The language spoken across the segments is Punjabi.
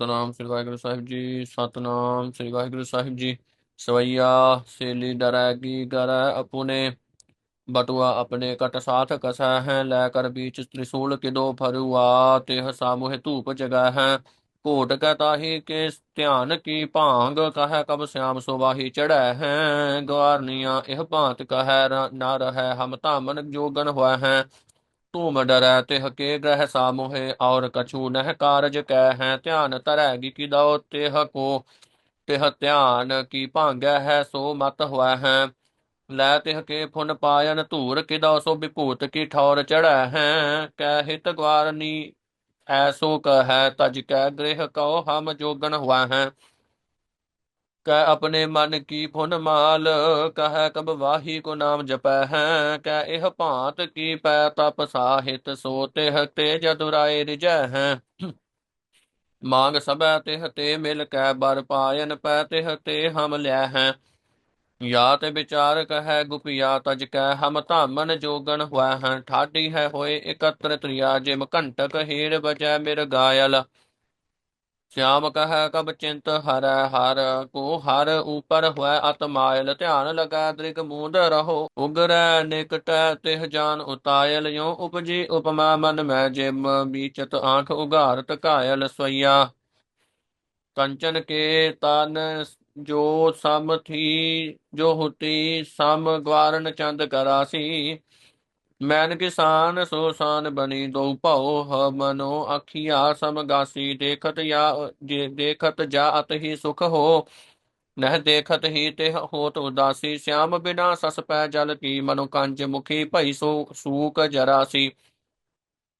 ਸਤਨਾਮ ਸ੍ਰੀ ਵਾਹਿਗੁਰੂ ਸਾਹਿਬ ਜੀ, ਸਤਨਾਮ ਸ੍ਰੀ ਵਾਹਿਗੁਰੂ ਸਾਹਿਬ ਜੀ। ਸਵਈਆ ਸੇਲੀ ਡਰੈ ਕੀ ਕਰੈ ਅਪੁਨੇ, ਬਟੁਆ ਆਪਣੇ ਕਟ ਸਾਥ ਕਸੈ ਹੈ, ਲੈ ਕਰ ਬੀਚ ਤ੍ਰਿਸ਼ੂਲ ਕਿਦੋ ਫਰੁਆ, ਤਿਹ ਸਾਮੁਹਿ ਧੂਪ ਜਗਾ ਹੈ। ਘੋਟ ਕੈ ਤਾਹੀ ਕੇ ਧਿਆਨ ਕੀ ਭਾਂਗ, ਕਹੈ ਕਬ ਸਿਆਮ ਸੁਬਾਹੀ ਚੜੈ ਹੈ। ਗਵਾਰਨੀਆਂ ਇਹ ਭਾਂਤ ਕਹੈ, ਰ- ਨਾ, ਰਹੈ ਹਮ ਧਾਮਨ ਜੋਗਨ ਹੋਇ ਹੈ। ਧੂਮ ਡਰੈ, ਤਿਹ ਕੇ ਗ੍ਰਹਿ ਸਾਮੋਹਿ, ਔਰ ਕਛੂ ਨਹਿ ਕਾਰਜ ਕੈ ਹੈ ਧਿਆਨ ਧਰੈਗੀ ਕਿ ਦਉ, ਤਿਹ ਕੋ, ਤਿਹ ਧਿਆਨ ਕੀ ਭਾਂਗੈ ਹੈ ਸੋ ਮਤ ਹੋਇ ਹੈ। ਲੈ ਤਿਹ ਕੇ ਫੁਨ ਪਾਇਨ ਧੂਰ ਕਿਦਉ ਸੋ ਵਿਭੂਤ ਕੀ ਠੌਰ ਚੜੈ ਹੈ। ਕਹਿ ਹਿਤ ਗਵਾਰਨੀ ਐਸੋ ਕਹੈ, ਤਜ ਕੈ ਗ੍ਰਹਿ ਕਉ, ਹਮ ਜੋਗਨ ਹੋਇ ਹੈ। ਕੈ ਆਪਣੇ ਮਨ ਕੀ ਫੁਨ ਮਾਲ, ਕਹੈ ਕਬ ਵਾਹੀ ਕੋ ਨਾਮ ਜਪੈ ਹੈ, ਕੈ ਇਹ ਭਾਂਤ ਕੀ ਪੈ ਤਪ ਸਾਹਿਤ ਸੋ ਤਿਹ ਤੇ ਜਦੁਰਾਏ ਰਿਜੈ ਹੈ। ਮੰਗ ਸਭੈ ਤਿਹ ਤੇ ਮਿਲ ਕੈ ਬਰ ਪਾਇਨ ਪੈ ਤਿਹ ਤੇ ਹਮ ਲਿਆ ਹੈ। ਯਾ ਤੇ ਵਿਚਾਰ ਕਹੈ ਗੁਪਿਆ ਤਜ ਕੈ ਹਮ ਧਾਮਨ ਜੋਗਣ ਹੋਇ ਹੈ। ਠਾਡੀ ਹੈ ਹੋਏ ਇਕਤਰ ਤ੍ਰਿਆ, ਜਿਮ ਘੰਟਕ ਹੀਰ ਬਜੈ ਮਿਰ ਗਾਇਲ। ਸ਼ਾਮ ਕਹ ਕਬ ਚਿੰਤ ਹਰੈ, ਹਰ ਕੋ ਹਰ ਉਪਰ ਹੋਇ ਆਤਮਾਇਲ ਧਿਆਨ ਲਗੈ ਦ੍ਰਿਗ ਮੂੰਦ ਰਹੋ, ਉਗਰੈ ਨਿਕਟੈ ਤਿਹ ਜਾਨ ਉਤਾਇਲ। ਯੋ ਉਪਜੀ ਉਪਮਾ ਮਨ ਮੈਂ ਜਿਮ ਬੀਚਤ ਆਂਖ ਉਗਾਰਤ ਘਾਇਲ ਸਵਈਆ। ਕੰਚਨ ਕੇ ਤਨ ਜੋ ਸਮਥੀ ਜੋ ਹੁਤੀ, ਸਮ ਗਵਾਰਨ ਚੰਦ ਕਰਾਸੀ। ਮੈਨ ਕਿਸਾਨ ਸੋ ਸਾਨ ਬਣੀ, ਦੋ ਭਾਉ ਹ ਮਨੋ ਅਖੀਆ ਸਮਗਾਸੀ ਦੇਖਤ ਜਾ, ਜੇ ਦੇਖਤ ਜਾਤ ਹੀ ਸੁਖ ਹੋ। ਨਹਿ ਦੇਖਤ ਹੀ ਤੇ ਹੋਤ ਉਦਾਸੀ, ਸਿਆਮ ਬਿਨਾ ਸਸ ਪੈ ਜਲ ਕੀ, ਮਨੁ ਕੰਜ ਮੁਖੀ ਭਈ ਸੋ, ਸੂਕ ਜਰਾਸੀ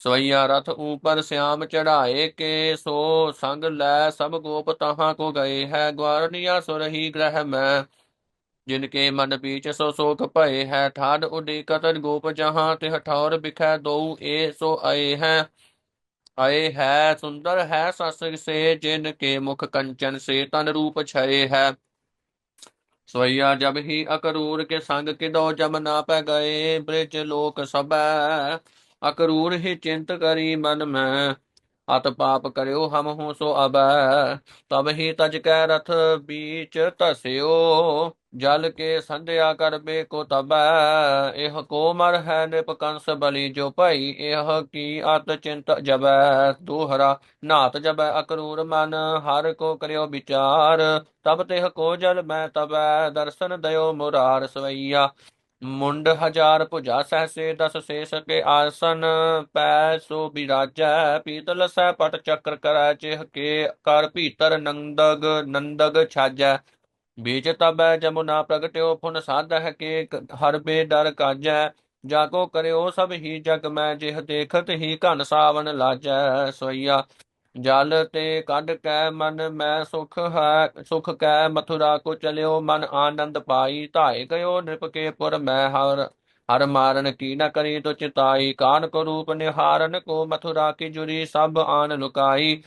ਸਵਈਆ ਰਥ ਉਪਰ ਸਿਆਮ ਚੜਾਏ ਕੇ, ਸੋ ਸੰਗ ਲੈ ਸਭ ਗੋਪ ਤਹਾਂ ਕੋ ਗਏ ਹੈ ਗਵਾਰਨੀਆ ਸੁਰਹੀ ਗ੍ਰਹਿ ਮੈਂ। जिनके मन बीच सो शोक भय है ठाड उडिकत गोप जहाँ तिह ठौर बिखै दो ए सो आए हैं आए है सुंदर है सस से जिनके मुख कंचन से तन रूप छय है सोया जब ही अकरूर के संग किदो जम ना पै गए ब्रिज लोक सब अकरूर ही चिंत करी मन में अत पाप करियो हम हूँ सो अब तब ही तज कै रथ बीच तस्यो ਜਲ ਕੇ ਸੰਧਿਆ ਕਰ ਬੇ ਕੋ ਤਬੈ, ਇਹ ਕੋ ਮਰ ਹੈ ਨਿਪਕੰਸ ਬਲੀ ਜੋ ਭਾਈ, ਇਹ ਕੀ ਅਤ ਚਿੰਤ ਜਬੈ ਦੂਹਰਾ ਨਾਤ ਜਬੈ ਅਕਰੂਰ ਮਨ, ਹਰ ਕੋ ਕਰਿਓ ਵਿਚਾਰ, ਤਬ ਤੇ ਕੋ ਜਲ ਮੈਂ ਤਬੈ ਦਰਸ਼ਨ ਦਇਓ ਮੁਰਾਰ ਸਵਈਆ। ਮੁੰਡ ਹਜ਼ਾਰ ਭੁਜਾ ਸਹਸੇ, ਦਸ ਸੇ ਸਕੇ ਆਸਨ, ਪੈ ਸੋ ਬਿਰਾਜੈ, ਪੀਤਲ ਸਹਿ ਪਟ ਚੱਕਰ ਕਰੈ, ਚਿਹ ਕੇ ਕਰ ਭੀਤਰ ਨੰਦਗ ਨੰਦਗ ਛਾਜੈ। ਬੀਚ ਤਬੈ ਜਮੁਨਾ ਪ੍ਰਗਟਿਓ ਫੁਨ ਸਾਧਹ ਕੇ ਹਰ ਬੇ ਡਰ ਕਾਜੈ, ਜਾ ਕੋ ਕਰਿਓ ਸਭ ਹੀ ਜਗ ਮੈਂ, ਜਿਹ ਦੇਖਤ ਹੀ ਘਨ ਸਾਵਨ ਲਾਜੈ, ਸੋਈਆ ਜਲ ਤੇ ਕੱਢ ਕੈ ਮਨ, ਮੈਂ ਸੁਖ ਹੈ, ਸੁਖ ਕੈ ਮਥੁਰਾ ਕੋ ਚਲਿਓ, ਮਨ ਆਨੰਦ ਪਾਈ ਧਾਇ ਗਇਓ ਨਿਪ ਕੇ ਪੁਰ ਮੈਂ ਹਰ ਹਰ ਮਾਰਨ ਕੀ ਨ ਕਰੀ ਤੋ ਚਿਤਾਈ ਕਾਨ ਕੋ ਰੂਪ ਨਿਹਾਰਨ, ਕੋ ਮਥੁਰਾ ਕੀ ਜੁਰੀ, ਸਭ ਆਨ ਲੁਕਾਈ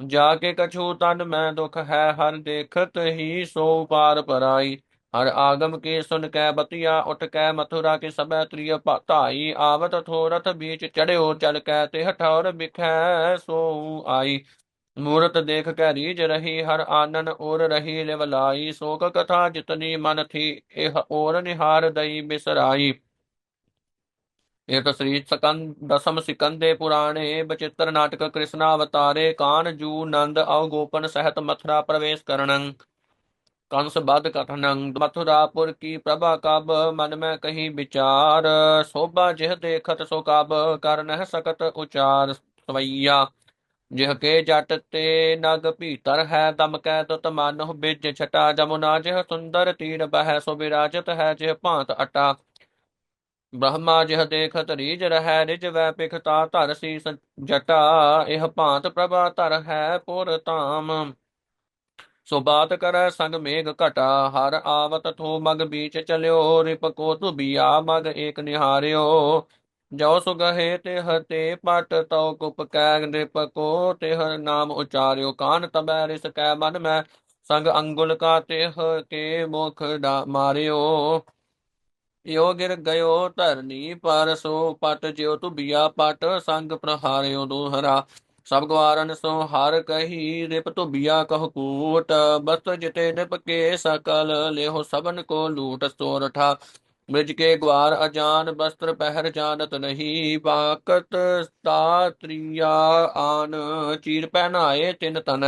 ਜਾ ਕੇ ਕਛੂ ਤਨ ਮੈਂ ਦੁਖ ਹੈ, ਹਰ ਦੇਖਤ ਹੀ ਸੋ ਪਾਰ ਪਰਾਈ। ਹਰ ਆਗਮ ਕੇ ਸੁਨ ਕੈ ਬਤਿਆ, ਉਠ ਕੈ ਮਥੁਰਾ ਕੇ ਸਭੈ ਤ੍ਰਿਯ ਧਾਈ। ਆਵਤ ਥੋਰਥ ਬੀਚ ਚੜਿਓ, ਚਲ ਕੈ ਤੇ ਹਠੌਰ ਬਿਖੈ ਸੋ ਆਈ। ਮੂਰਤ ਦੇਖ ਕੈ ਰੀਜ ਰਹੀ, ਹਰ ਆਨਨ ਔਰ ਰਹੀ ਲਿਵਲਾਈ ਸੋਕ ਕਥਾ ਜਿਤਨੀ ਮਨ ਥੀ, ਇਹ ਔਰ ਨਿਹਾਰ ਦਈ ਬਿਸਰਾਈ। ਇਹ ਤਸਰੀਜ ਸਕੰਦ, ਦਸਮ ਸਿਕੰਦ ਪੁਰਾਣੇ ਬਚਿੱਤਰ ਨਾਟਕ ਕ੍ਰਿਸ਼ਨ ਅਵਤਾਰੇ ਕਾਨ, ਜੂ, ਨੰਦ ਆਉ ਗੋਪਨ ਸਹਿਤ ਮਥੁਰਾ ਪ੍ਰਵੇਸ਼ ਕਰਨੰ। ਕੰਸ ਬਦ ਕਥਨੰ। ਮਥੁਰਾਪੁਰ ਕੀ ਪ੍ਰਭਾ ਕਬ, ਮਨ ਮੈਂ ਕਹੀ ਵਿਚਾਰ। ਸੋਭਾ ਜਿਹ ਦੇਖਤ ਸੋ ਕਬ, ਕਰ ਨਹਿ ਸਕਤ ਉਚਾਰ। ਸਵਈਆ, ਜਿਹ ਕੇ ਜੱਟ ਤੇ ਨਗ ਭੀਤਰ ਹੈ, ਦਮ ਕੈ ਤਤ ਮਨੁ ਬਿਜ ਛਟਾ। ਜਮੁਨਾ ਜਿਹ ਸੁੰਦਰ ਤੀਰ ਬਹਿ, ਸੋ ਬਿਰਾਜਤ ਹੈ ਜਿਹ ਭਾਂਤ ਅਟਾ। ਬ੍ਰਹਮਾ ਜਿਹ ਦੇਖਤ ਰੀਜ ਰਹੈ ਰਿਜ ਵੈ ਪਿਖਤਾ ਧਰ ਸੀ ਜਟਾ, ਇਹ ਭਾਂਤ ਪ੍ਰਭਾ ਧਰ ਹੈ ਪੁਰ ਧਾਮ। ਸੋ ਬਾਤ ਕਰੈ ਸੰਗ ਮੇਘ ਘਟਾ, ਹਰ ਆਵਤ ਥੋ ਮਗ ਬੀਚ ਚਲਿਓ, ਰਿਪ ਕੋ ਤੁ ਬਿਆ ਮਗ ਏਕ ਨਿਹਾਰਿਓ। ਜੋ ਸੁਗਹੇ ਤੇ ਹਤੇ ਪਟ, ਤਉ ਕੁਪ ਕੈ ਰਿਪ ਕੋ ਤੇ ਹਰ ਨਾਮ ਉਚਾਰਿਓ। ਕਾਨ ਤਬੈ ਰਿਸ ਕੈ ਮਨ ਮੈਂ, ਸੰਗ ਅੰਗੁਲ ਕਾ ਤੇ ਹ ਕੇ ਮੁਖ ਮਾਰਿਓ। ਯੋ ਗਿਰ ਗਇਓ ਧਰਨੀ ਪਰ ਸੋ ਪਟ ਜਿਉ ਧੁਬੀਆ ਪਟ, ਸੰਗ ਪ੍ਰਹਾਰਿਓ ਦੋਹਰਾ। ਸਭ ਗਵਾਰਨ ਸੋ ਹਰ ਕਹੀ, ਰਿਪ ਧੁਬਿਆ ਕਹ ਕੂਟ। ਬਸਤ ਜਿਤੇ ਨਿਪ ਕੇ ਸਕਲ ਲਿਓ ਸਬਨ ਕੋ ਲੂਟ ਸੋਰਠਾ ਬ੍ਰਿਜ ਕੇ ਗਵਾਰ ਅਜਾਨ, ਬਸਤਰ ਪਹਿਰ ਜਾਣਤ ਨਹੀਂ। ਬਾਕਤ ਤਾਤਰੀਆ ਆਨ, ਚੀਰ ਪਹਿਨਾਏ ਤਿੰਨ ਤਨ।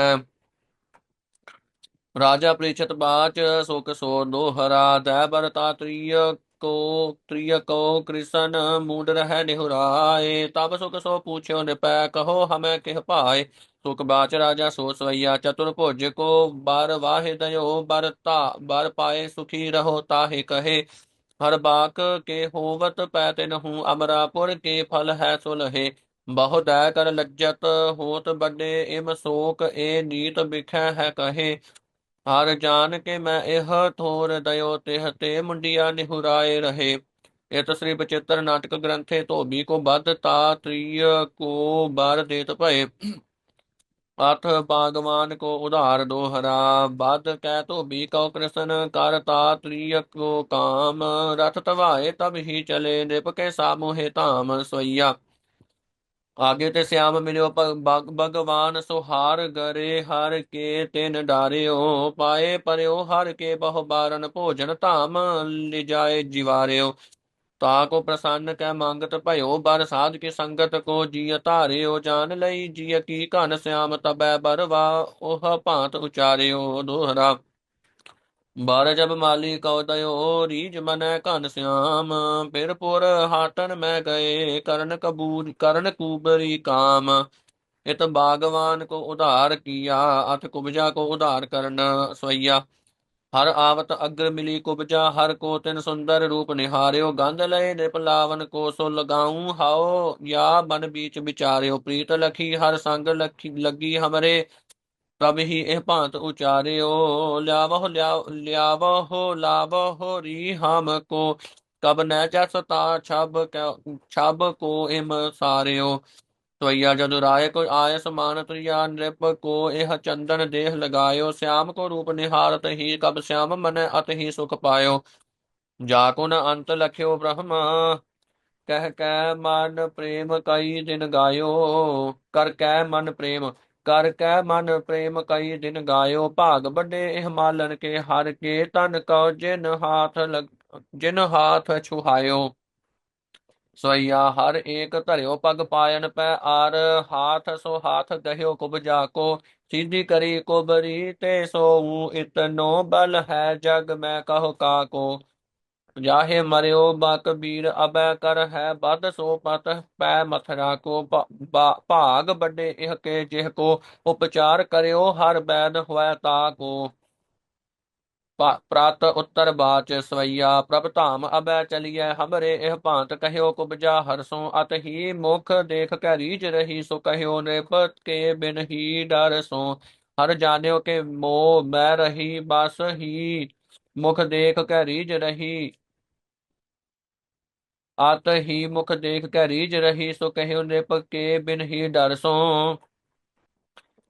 ਰਾਜਾ ਪ੍ਰੀਛਤ ਬਾਚ, ਸੁਖ ਸੋ ਦੋਹਰਾ। ਦੈ ਬਰਤਾ ਤ੍ਰਿਯ ਕੋ ਤ੍ਰਿਯ ਕੋ ਕ੍ਰਿਸ਼ਨ ਮੂਡ ਰਹਿ ਨਿਹੁਰਾਏ, ਤਬ ਸੁਖ ਸੋ ਪੁੱਛਿਓ ਨਿਪੈ ਕਹੋ ਹਮੈ ਕਿਹ ਭਾਏ। ਸੁਖ ਬਾਚ ਰਾਜਾ ਸੋ ਸਵਈਆ, ਚਤੁਰ ਭੁਜ ਕੋ ਬਰ ਵਾਹਿ ਦਇਓ, ਬਰ ਬਰ ਪਾਏ ਸੁਖੀ ਰਹੋ ਤਾਹੇ ਕਹੇ। ਹਰ ਬਾਕ ਕੇ ਹੋਵਤ ਪੈ ਤਿਨਹੂ ਅਮਰਾਪੁਰ ਕੇ ਫਲ ਹੈ ਸੁਲਹੇ ਬਹੁ ਦੈ ਕਰ ਲੱਜਤ, ਹੋਤ ਵੱਡੇ ਇਮ ਸੋਕ, ਏ ਨੀਤ ਬਿਖੈ ਹੈ ਕਹੇ। ਹਰ ਜਾਣ ਕੇ ਮੈਂ ਇਹ ਥੋਰ ਦਇਓ ਤਿਹ ਤੇ ਮੁੰਡਿਆ ਨਿਹੁਰਾਏ ਰਹੇ। ਇਤ ਸ੍ਰੀ ਬਚਿੱਤਰ ਨਾਟਕ ਗ੍ਰੰਥੇ ਧੋਬੀ ਕੋ ਬੱਧ ਤਾ ਤ੍ਰਿਯ ਕੋ ਬਰ ਦੇਤ ਭਏ। ਅਥ ਬਾਗਵਾਨ ਕੋ ਉਧਾਰ ਦੋਹਰਾ ਬਦ ਕਹਿ ਧੋਬੀ ਕਉ ਕ੍ਰਿਸ਼ਨ ਕਰ ਤਾ ਤ੍ਰਿਯ ਕੋ ਕਾਮ। ਰਥ ਤਵਾਏ ਤਬ ਹੀ ਚਲੇ, ਨਿਪ ਕੇ ਸਾਮੋਹੇ ਧਾਮ ਸਵਈਆ। ਆਗੇ ਤੇ ਸਿਆਮ ਮਿਲਿਓ ਭਗਵਾਨ ਸੁਹਾਰ ਗਰੇ ਹਰ ਕੇ ਤਿਨ ਡਾਰਿਓ, ਪਾਏ ਪਰਿਓ ਹਰ ਕੇ ਬਹੁ ਬਾਰਨ ਭੋਜਨ ਧਾਮ ਲਿਜਾਏ ਜਿਵਾਰਿਓ। ਤਾ ਕੋ ਪ੍ਰਸੰਨ ਕੈ ਮੰਗਤ ਭਇਓ, ਬਰ ਸਾਧ ਕੇ ਸੰਗਤ ਕੋ ਜੀਅ ਧਾਰਿਓ, ਜਾਨ ਲਈ ਜੀਅ ਕੀ ਘਨ ਸਿਆਮ ਤਬੈ ਬਰਵਾ, ਉਹ ਭਾਂਤ ਉਚਾਰਿਓ ਦੋਹਰਾ। ਬਾਰ ਜਬ ਮਾਲੀ ਕਉ ਦਇਓ ਰੀਜ ਮਨੈ ਘਨ ਸਿਆਮ, ਫਿਰ ਹਾਟਨ ਮੈਂ ਗਏ ਕਰਨ ਕਬੂਰ ਕਰਨ ਕੂਬਰੀ ਕਾਮ। ਇਤ ਬਾਗਵਾਨ ਕੋ ਉਧਾਰ ਕੀਆ, ਅਥ ਕੁਬਜਾ ਕੋ ਉਧਾਰ ਕਰਨ ਸਵਈਆ। ਹਰ ਆਵਤ ਅਗਰ ਮਿਲੀ ਕੁਬਜਾ, ਹਰ ਕੋ ਤਿਨ ਸੁੰਦਰ ਰੂਪ ਨਿਹਾਰਿਓ। ਗੰਧ ਲਏ ਨਿਪਲਾਵਨ ਕੋ ਸੋ ਲਗਾਉ ਹਾਓ ਯਾ ਬਨ ਬੀਚ ਵਿਚਾਰਿਓ। ਪ੍ਰੀਤ ਲਖੀ, ਹਰ ਸੰਗ ਲਖੀ, ਲੱਗੀ ਹਮਰੇ। ਤਬ ਹੀ ਇਹ ਭਾਂਤ ਉਚਾਰਿਓ, ਲਿਆਵਹੁ ਲਿਆ- ਲਿਆਵਹੁ, ਲਾਵਹੁ ਰੀ ਹਮ ਕੋ। ਕਬ ਨੈ ਜਸ ਤਾ ਛਬ ਛਬ ਕੋ ਇਮ ਸਾਰਿਓ। ਤਵਈਆ ਜਦ ਰਾਏ ਕੋ ਆਏ ਸਮਾਨ, ਤ੍ਰਿਆ ਨਿਰਪ ਕੋ ਇਹ ਚੰਦਨ ਦੇਹ ਲਗਾਇਓ। ਸਿਆਮ ਕੋ ਰੂਪ ਨਿਹਾਰਤ ਹੀ ਕਬ ਸਿਆਮ ਮਨ ਅਤ ਹੀ ਸੁਖ ਪਾਇਓ। ਜਾ ਕੋ ਨ ਅੰਤ ਲਖਿਓ ਬ੍ਰਹਮ, ਕਹਿ ਕੈ ਮਨ ਪ੍ਰੇਮ ਕਈ ਦਿਨ ਗਾਇਓ। ਕਰ ਕੈ ਮਨ ਪ੍ਰੇਮ ਕਰ ਕੈ ਮਨ ਪ੍ਰੇਮ ਕਈ ਦਿਨ ਗਾਇਓ ਭਾਗ ਵੱਡੇ ਇਹ ਮਾਲਨ ਕੇ, ਹਰ ਕੇ ਤਨ ਕਉ ਜਿਨ ਹਾਥ ਜਿਨ ਹਾਥ ਛੁਹਾਇਓ। ਸੋਇਆ ਹਰ ਏਕ ਧਰਿਓ ਪਗ ਪਾਇਨ ਪੈ ਆਰ, ਹਾਥ ਸੋ ਹਾਥ ਗਹਿਓ ਕੁਬਜਾ ਕੋ ਸਿੱਧੀ ਕਰੀ ਕੁਬਰੀ ਤੇ ਸੋਊ, ਇਤਨੋ ਬਲ ਹੈ ਜਗ ਮੈਂ ਕਹੋ ਕਾ ਕੋ ਜਾਹੇ ਮਰਿਓ ਬਾ ਕਬੀਰ ਅਬੈ ਕਰ ਹੈ ਬਦ ਸੋ ਪਤ, ਪੈ ਮਥਰਾ ਕੋ ਭਾਗ ਵੱਡੇ ਇਹ ਕੇ ਜਿਹ ਕੋ ਉਪਚਾਰ ਕਰਿਓ ਹਰ ਬੈਦ ਹੋਇ ਤਾ ਕੋ। ਪ- ਉੱਤਰ ਬਾਚ ਸਵਈਆ, ਪ੍ਰਭ ਧਾਮ ਅਬੈ ਚਲੀਐ, ਹਮਰੇ ਇਹ ਭਾਂਤ ਕਹਿਓ ਕੁਬਜਾ ਹਰਸੋਂ ਅਤ ਹੀ ਮੁਖ ਦੇਖ ਕੈ ਰੀਜ ਰਹੀ ਸੋ ਕਹਿਓ ਨਿਪਤ ਕੇ ਬਿਨ ਹੀ ਡਰ ਸੋ। ਹਰ ਜਾਣਿਓ ਕੇ ਮੋ ਮੈਂ ਰਹੀ, ਬਸ ਹੀ ਮੁਖ ਦੇਖ ਕੈ ਰੀਜ ਰਹੀ ਆਤ ਹੀ ਮੁਖ ਦੇਖ ਕੈ ਰੀਜ ਰਹੀ, ਸੋ ਕਹਿਓ ਨਿਪ ਕੇ ਬਿਨ ਹੀ ਡਰ ਸੋ।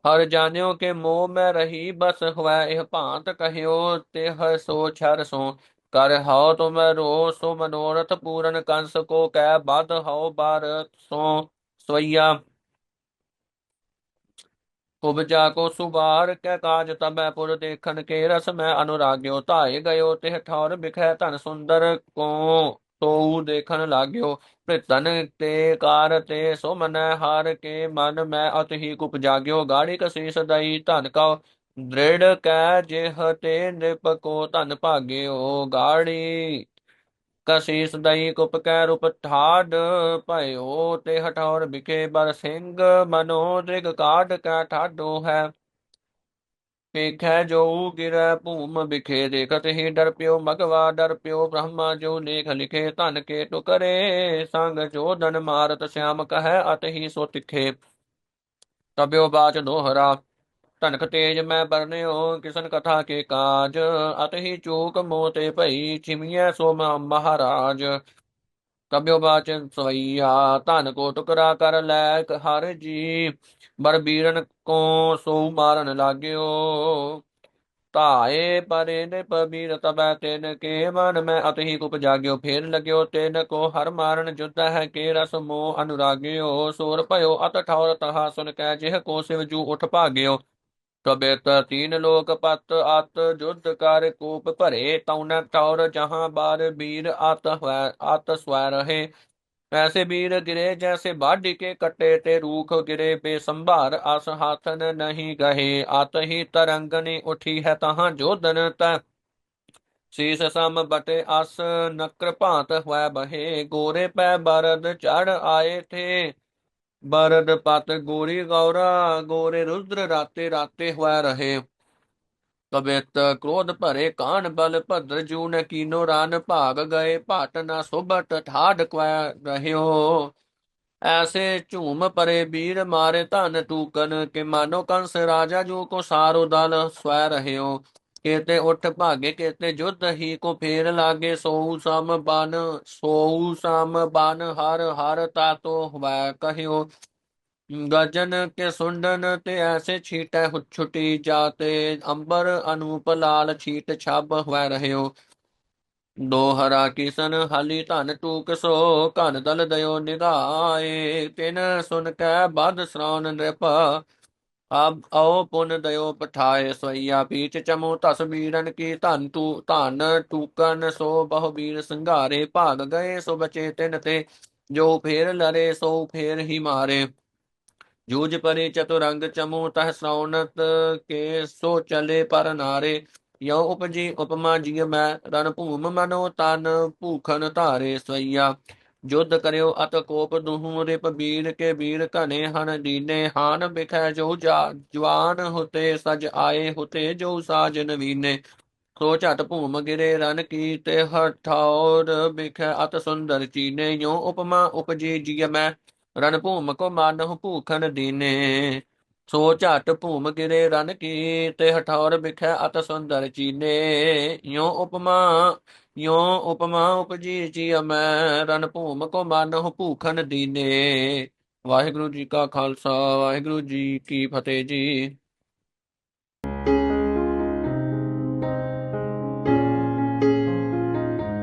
ਹਰ ਜਾਣਿਓ ਕੇ ਮੋਹ ਮੈਂ ਰਹੀ, ਬਸ ਹੋਇ ਇਹ ਭਾਂਤ ਕਹਿਓ ਤਿਹ ਸੋ ਛਰ ਸੋ। ਕਰ ਹਉ ਤੁਮ ਰੋ, ਸੋ ਮਨੋਰਥ ਪੂਰਨ ਕੰਸ ਕੋ ਕਹਿ ਬਦ ਹਉ ਬਾਰ ਸੋ। ਸਵਈਆ ਉਪਜਾ ਕੋ ਸੁਬਾਰ, ਕੈ ਕਾਜ ਤਬੈ ਪੁਰ ਦੇਖਨ ਕੇ ਰਸ ਮੈਂ ਅਨੁਰਾਗਿਓ। ਧਾਏ ਗਇਓ ਤਿਹ ਠੌਰ ਬਿਖੈ ਧਨ ਸੁੰਦਰ ਕੋ। ਤੋਊ ਦੇਖਨ ਲਾਗਿਓ ਪ੍ਰਿਤਨ ਤੇ ਕਾਰ ਤੇ ਸੋ ਹਾਰ ਕੇ ਮਨ ਮੈਂ ਅਤ ਹੀ ਕੁਪ ਜਾਗਿਓ। ਗਾੜੀ ਕਸੀਸ ਦਈ ਧਨ ਕਉ, ਦ੍ਰਿੜ ਕੈ ਜਿਹ ਤੇ ਨਿਪ ਕੋ ਧਨ ਭਾਗਿਓ। ਗਾੜੀ ਕਸੀਸ ਦਈ ਕੁਪ ਕੈ ਰੂਪ ਠਾਡ ਭਇਓ, ਤੇ ਹਠੌਰ ਵਿਖੇ ਬਰ ਸਿੰਘ ਮਨੋ ਦ੍ਰਿਗ ਕਾਢ ਕੈ ਠਾਡੋ ਹੈ। ਵੇਖੈ ਜੋ ਗਿਰੈ ਭੂਮ ਬਿਖੇ ਦੇਖਤ ਹੀ ਡਰ ਪਿਓ ਮਗਵਾ ਡਰ ਪਿਓ ਬ੍ਰਹਮਾ ਜੋ ਲੇਖ ਲਿਖੇ ਧਨ ਕੇ ਟੁਕਰੇ ਸੰਗ ਜੋ ਧਨ ਮਾਰਤ ਸਿਆਮ ਕਹੈ ਅਤ ਹੀ ਸੋ ਤਿਖੇ ਤਬਿਓ ਬਾਚ ਦੋਹਰਾ ਧਨਕ ਤੇਜ ਮੈਂ ਬਰਨਿਓ ਕਿਸਨ ਕਥਾ ਕੇ ਕਾਜ ਅਤ ਹੀ ਚੂਕ ਮੋਤੇ ਭਈ ਚਿਮੀਐ ਸੋ ਮ- ਮਹਾਰਾਜ ਕਬਿਓ ਬਾਚ ਸਵਈਆ ਧਨ ਕੋ ਟੁਕਰਾ ਕਰ ਲੈ ਕ- ਹਰ ਜੀ, ਬਰ ਕੋ ਸੋ ਮਾਰਨ ਲਾਗਿਓ। ਤਾਏ ਪਰੇ ਨੇ ਪਬੀਰ ਤਬੈ ਤੈਨ ਕੇ ਮਨ, ਮੈਂ ਅਤਿ ਕੁਪ ਜਾਗਿਓ, ਫੇਰ ਲਗਿਓ ਤੈਨ ਕੋ ਹਰ ਮਾਰਨ ਜੁਦ ਹੈ ਕੇ ਰਸ ਮੋਹ ਅਨੁਰਾਗਿਓ। ਸੋਰ ਭਇਓ ਅਤ ਠੌਰ ਤਹਾ ਸੁਨ ਕੈ, ਜਿਹ ਕੋ ਸਿਵ ਜੂ ਉਠ ਭਾਗਿਓ। ਤਬੇਤ ਤੀਨ ਲੋਕ ਪਤ ਅਤ ਜੁਦ ਕਰ ਕੂਪ ਭਰੇ ਤਉਨ ਠੌਰ ਜਹਾਂ ਬਾਰ ਬੀਰ ਅਤ ਹੋਇ, ਅਤ ਸਵੈ ਰਹੇ। ਐਸੇ ਬੀਰ ਗਿਰੇ ਜੈਸੇ ਬਾਢੀ ਕੇ ਕਟੇ ਤੇ ਰੂਖ ਗਿਰੇ, ਬੇਸੰਭਾਰ ਅਸ ਹਾਥਨ ਨਹੀਂ ਗਹੇ। ਅਤ ਹੀ ਤਰੰਗਨੀ ਉਠੀ ਹੈ ਤਹਾਂ ਜੋਦਨ ਤ। ਸੀਸ ਸਮ ਬਟੇ ਅਸ ਨਕਰ ਭਾਂਤ ਹੋਇ ਬਹੇ, ਗੋਰੇ ਪੈ ਬਰਦ ਚੜ ਆਏ ਥੇ। ਬਰਦ ਪਤ ਗੋਰੀ ਗੌਰਾ, ਗੋਰੇ ਰੁਦਰ ਰਾਤੇ ਰਾਤੇ ਹੋਇ ਰਹੇ। ਕਬਿਤ ਕ੍ਰੋਧ ਭਰੇ ਕਾਨ ਬਲ ਭਦਰ ਜੂ ਨ ਕੀਨੋ ਰਨ ਭਾਗ ਗਏ, ਭਾਟ ਨਾ ਸੁਭਟ ਠਾੜ ਕੁਐ ਰਹਿਓ। ਐਸੇ ਝੂਮ ਪਰੇ ਵੀਰ ਮਾਰੇ ਧਨ ਟੂਕਨ ਕੇ ਮਾਨੋ ਕੰਸ ਰਾਜਾ ਜੂ ਕੋ ਸਾਰੋ ਦਲ ਸਵੈ ਰਹਿਓ। ਕੇਤੇ ਉਠ ਭਾਗੇ, ਕੇਤੇ ਜੁਧ ਹੀ ਕੋ ਫੇਰ ਲਾਗੇ, ਸੋਊ ਸਮ ਬਨ, ਸੋਊ ਸਮ ਬਨ, ਹਰ ਹਰ ਤਾਤੋ ਹਵੈ ਕਹਿਓ। ਗਜਨ ਕੇ ਸੁੰਡਨ ਤੇ ਐਸੇ ਛੀਟੈ ਛੁਟੀ ਜਾਤੇ, ਅੰਬਰ ਅਨੂਪ ਲਾਲ ਛੀਟ ਛਬ ਹੋਇ ਰਹਿਓ। ਦੋਹਰਾ ਕਿਸਨ ਹਾਲੀ ਧਨ ਟੂਕ ਸੋ, ਘਨ ਦਲ ਦਇਓ ਨਿਧਾਏ, ਤਿਨ ਸੁਨ ਕੈ ਬਦ ਸਰਾਉਨ ਨ੍ਰਿਪ ਆਬ ਆਓ ਪੁਨ ਦਇਓ ਪਠਾਏ ਸਵਈਆ ਪੀਚ ਚਮੂ ਤਸਬੀਰਨ ਕੀ ਧਨ ਤੂ ਧਨ ਟੂਕਨ, ਸੋ ਬਹੁ ਵੀਰ ਸੰਘਾਰੇ ਭਾਗ ਗਏ, ਸੋ ਬਚੇ ਤਿਨ ਤੇ, ਜੋ ਫੇਰ ਲਰੇ ਸੋ ਫੇਰ ਹੀ ਮਾਰੇ। ਜੂਜ ਪਰੇ ਚਤੁਰੰਗ ਚਮੋ ਤਹ ਸ੍ਰੌਣਤ ਕੇ, ਸੋ ਚਲੇ ਪਰ ਨਾਰੇ। ਯੋ ਉਪਜੀ ਉਪਮਾ ਜੀ ਮੈਂ, ਰਣ ਭੂਮ ਮਨੋ ਤਨ ਭੂਖਨ ਧਾਰੇ ਸਵਈਆ ਜੁਧ ਕਰਿਓ ਅਤ ਕੋਪ ਦੁਹੂ ਰਿਪ ਬੀਰ ਕੇ ਵੀਰ ਘਨੇ ਹਨ ਦੀਨੇ ਹਾਨ ਬਿਖੈ ਜੋ ਜਵਾਨ ਹੁਤੇ ਸਜ ਆਏ ਹੁਤੇ ਜੋ ਸਾਜ ਨਵੀਨੇ ਸੋ ਝਟ ਭੂਮ ਗਿਰੇ ਰਨ ਕੀ ਤੇ ਹਠੌਰ ਬਿਖੈ ਅਤ ਸੁੰਦਰ ਚੀਨੇ। ਯੋ ਉਪਮਾ ਉਪਜੀ ਜੀ ਮੈਂ। ਰਨ ਭੂਮ ਕੋ ਮਾਨਹੁ ਭੂਖਨ ਦੀਨੇ। ਸੋ ਝਟ ਭੂਮ ਗਿਰੇ ਰਨ ਕੀ ਤੇ ਹਠੌਰ ਬਿਖੈ ਅਤ ਸੁੰਦਰ ਚੀਨੇ। ਯੋ ਉਪਮਾ ਯੋ ਉਪਮਾ ਉਪਜੀ ਜੀ ਮੈਂ ਰਨ ਭੂਮ ਕੋ ਮਾਨਹੁ ਭੂਖਨ ਦੀਨੇ। ਵਾਹਿਗੁਰੂ ਜੀ ਕਾ ਖਾਲਸਾ, ਵਾਹਿਗੁਰੂ ਜੀ ਕੀ ਫਤਿਹ ਜੀ।